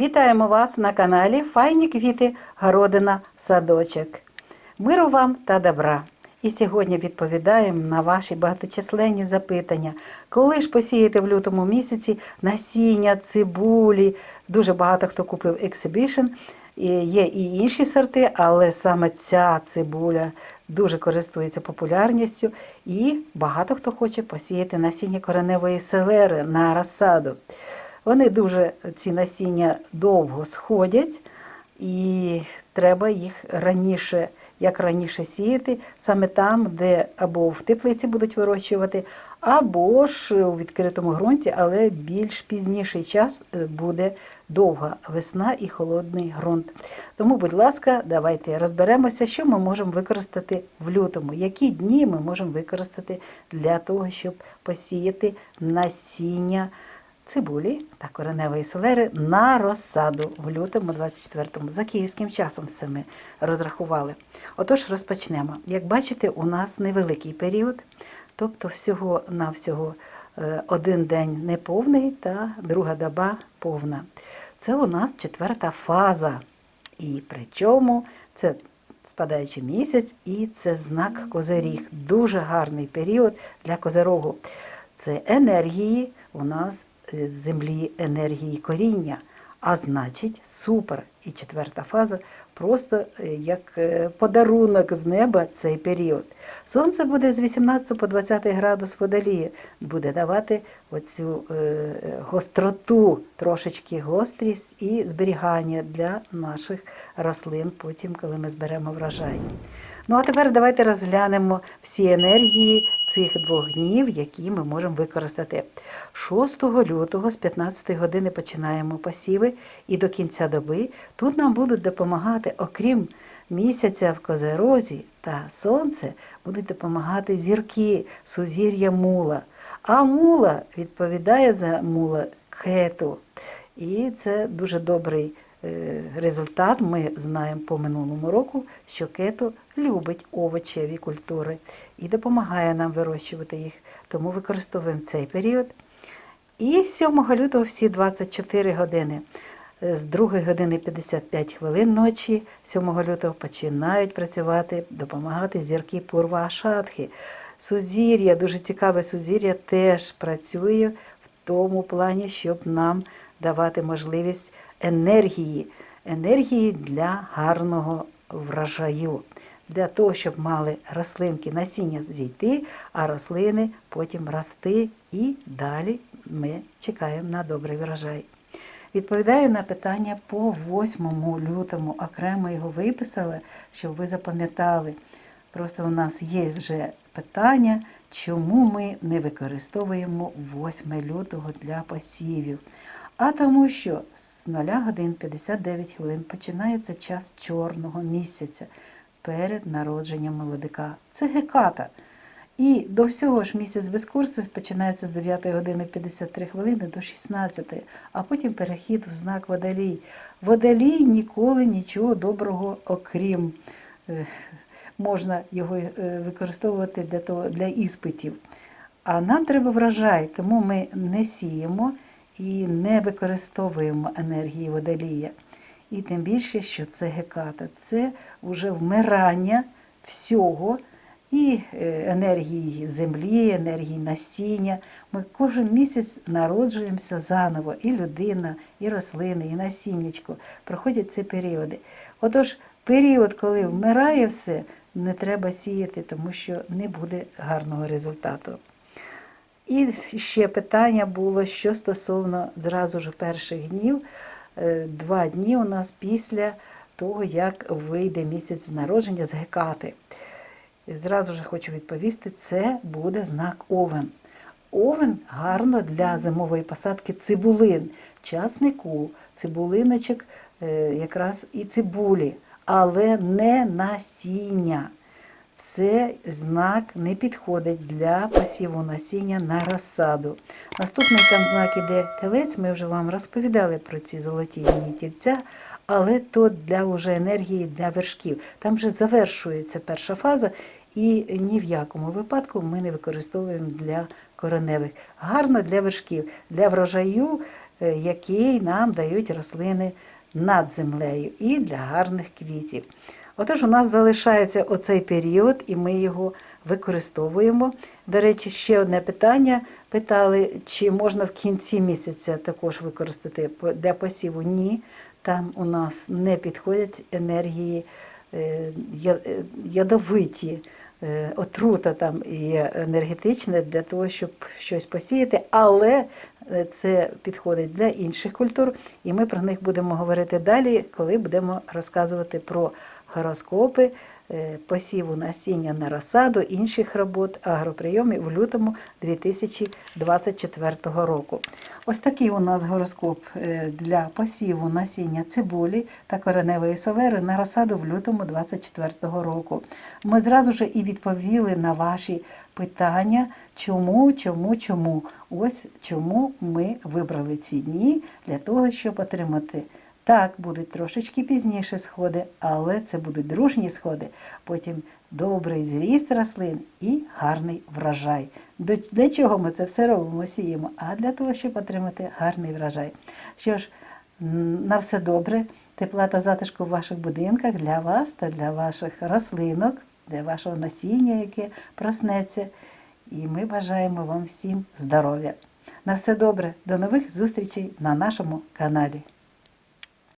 Вітаємо вас на каналі Файні квіти, городина, садочок. Миру вам та добра! І сьогодні відповідаємо на ваші багаточисленні запитання. Коли ж посіяти в лютому місяці насіння, цибулі? Дуже багато хто купив. І Є і інші сорти, але саме ця цибуля дуже користується популярністю. І багато хто хоче посіяти насіння кореневої селери на розсаду. Вони дуже ці насіння довго сходять, і треба їх раніше, як раніше сіяти, саме там, де або в теплиці будуть вирощувати, або ж у відкритому ґрунті, але більш пізніший час е, буде довга весна і холодний ґрунт. Тому, будь ласка, давайте розберемося, що ми можемо використати в лютому, які дні ми можемо використати для того, щоб посіяти насіння цибулі та кореневої селери на розсаду в лютому 24-му. За київським часом це ми розрахували. Отож, розпочнемо. Як бачите, у нас невеликий період, тобто всього-навсього е, один день неповний та друга доба повна. Це у нас четверта фаза. І причому це спадаючий місяць, і це знак Козиріг. Дуже гарний період для Козирогу. Це енергії у нас землі енергії коріння, а значить супер. І четверта фаза просто е, як е, подарунок з неба цей період. Сонце буде з 18 по 20 градус водолії, буде давати оцю е, гостроту, трошечки гострість і зберігання для наших рослин, потім, коли ми зберемо врожай. Ну а тепер давайте розглянемо всі енергії цих двох днів, які ми можемо використати. 6 лютого з 15 години починаємо посіви і до кінця доби тут нам будуть допомагати, окрім місяця в Козерозі та сонце, будуть допомагати зірки, сузір'я мула. А мула відповідає за мула кету. І це дуже добрий результат. Ми знаємо по минулому року, що кету любить овочеві культури і допомагає нам вирощувати їх. Тому використовуємо цей період. І 7 лютого всі 24 години. Е, З 2 години 55 хвилин ночі 7 лютого починають працювати, допомагати зірки Пурва Шатхи. Сузір'я, дуже цікаве сузір'я, теж працює в тому плані, щоб нам давати можливість енергії, енергії для гарного врожаю. Для того, щоб мали рослинки насіння зійти, а рослини потім рости і далі ми чекаємо на добрий врожай. Відповідаю на питання по 8 лютому. Окремо його виписали, щоб ви запам'ятали. Просто у нас є вже питання, чому ми не використовуємо 8 лютого для посівів. А тому, що з 0 годин 59 хвилин починається час чорного місяця перед народженням молодика. Це геката. І до всього ж місяць без курсу починається з 9 години 53 хвилини до 16, а потім перехід в знак водолій. Водолій ніколи нічого доброго, окрім е, можна його е, використовувати для, того, для іспитів. А нам треба врожай, тому ми не сіємо і не використовуємо енергії водолія. І тим більше, що це геката, це вже вмирання всього і е, енергії землі, енергії насіння. Ми кожен місяць народжуємося заново, і людина, і рослини, і насіннячко. Проходять ці періоди. Отож, період, коли вмирає все, не треба сіяти, тому що не буде гарного результату. І ще питання було, що стосовно зразу ж перших днів, Е, два дні у нас після того, як вийде місяць з народження з Гекати. Зразу ж хочу відповісти, це буде знак Овен. Овен гарно для зимової посадки цибулин, часнику, цибулиночок, е, якраз і цибулі, але не насіння. Це знак не підходить для посіву насіння на розсаду. Наступний там знак іде телець, ми вже вам розповідали про ці золоті лінії тільця, але то для вже енергії для вершків. Там вже завершується перша фаза, і ні в якому випадку ми не використовуємо для кореневих. Гарно для вершків. Для врожаю е, який нам дають рослини над землею і для гарних квітів. Отож, у нас залишається оцей період, і ми його використовуємо. До речі, ще одне питання питали, чи можна в кінці місяця також використати для посіву. Ні, там у нас не підходять енергії е, е, ядовиті. е, Отрута там є енергетична для того, щоб щось посіяти, але це підходить для інших культур, і ми про них будемо говорити далі, коли будемо розказувати про гороскопи, е, посіву насіння на розсаду, інших робот, агроприйомів у лютому 2024 року. Ось такий у нас гороскоп е, для посіву насіння цибулі та кореневої савери на розсаду в лютому 2024 року. Ми зразу ж і відповіли на ваші питання, чому, чому, чому. Ось чому ми вибрали ці дні для того, щоб отримати. Так, будуть трошечки пізніше сходи, але це будуть дружні сходи. Потім добрий зріст рослин і гарний врожай. Для чого ми це все робимо, сіємо? А для того, щоб отримати гарний врожай. Що ж, на все добре, тепла та затишку в ваших будинках для вас та для ваших рослинок, для вашого насіння, яке проснеться. І ми бажаємо вам всім здоров'я. На все добре, до нових зустрічей на нашому каналі.